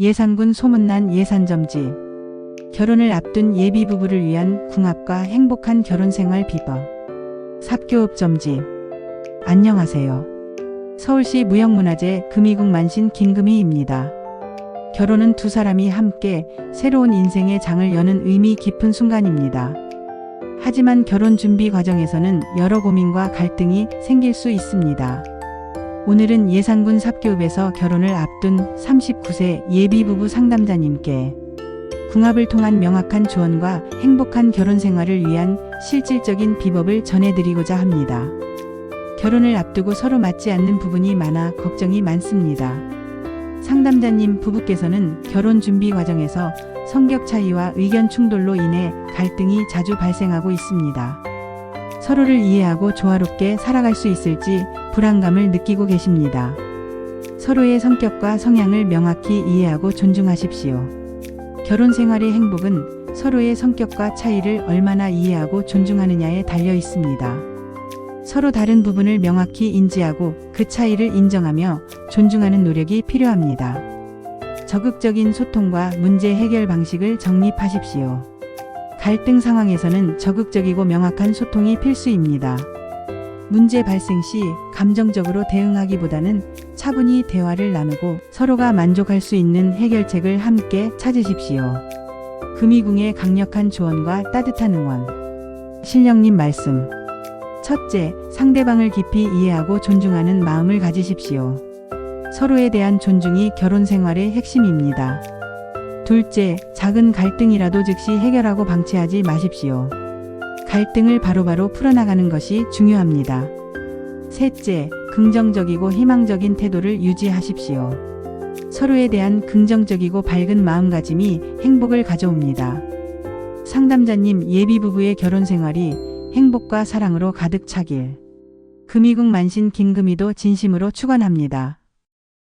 예산군 소문난 예산점집. 결혼을 앞둔 예비 부부를 위한 궁합과 행복한 결혼 생활 비법. 삽교읍 점집. 안녕하세요. 서울시 무형문화재 금이국 만신 김금희입니다. 결혼은 두 사람이 함께 새로운 인생의 장을 여는 의미 깊은 순간입니다. 하지만 결혼 준비 과정에서는 여러 고민과 갈등이 생길 수 있습니다. 오늘은 예산군 삽교읍에서 결혼을 앞둔 39세 예비 부부 상담자님께 궁합을 통한 명확한 조언과 행복한 결혼 생활을 위한 실질적인 비법을 전해드리고자 합니다. 결혼을 앞두고 서로 맞지 않는 부분이 많아 걱정이 많습니다. 상담자님 부부께서는 결혼 준비 과정에서 성격 차이와 의견 충돌로 인해 갈등이 자주 발생하고 있습니다. 서로를 이해하고 조화롭게 살아갈 수 있을지 불안감을 느끼고 계십니다. 서로의 성격과 성향을 명확히 이해하고 존중하십시오. 결혼 생활의 행복은 서로의 성격과 차이를 얼마나 이해하고 존중하느냐에 달려 있습니다. 서로 다른 부분을 명확히 인지하고 그 차이를 인정하며 존중하는 노력이 필요합니다. 적극적인 소통과 문제 해결 방식을 정립하십시오. 갈등 상황에서는 적극적이고 명확한 소통이 필수입니다. 문제 발생 시 감정적으로 대응하기보다는 차분히 대화를 나누고 서로가 만족할 수 있는 해결책을 함께 찾으십시오. 금이궁의 강력한 조언과 따뜻한 응원. 신령님 말씀. 첫째, 상대방을 깊이 이해하고 존중하는 마음을 가지십시오. 서로에 대한 존중이 결혼 생활의 핵심입니다. 둘째, 작은 갈등이라도 즉시 해결하고 방치하지 마십시오. 갈등을 바로바로 풀어나가는 것이 중요합니다. 셋째, 긍정적이고 희망적인 태도를 유지하십시오. 서로에 대한 긍정적이고 밝은 마음가짐이 행복을 가져옵니다. 상담자님 예비 부부의 결혼 생활이 행복과 사랑으로 가득 차길. 금이국 만신 김금희도 진심으로 축원합니다.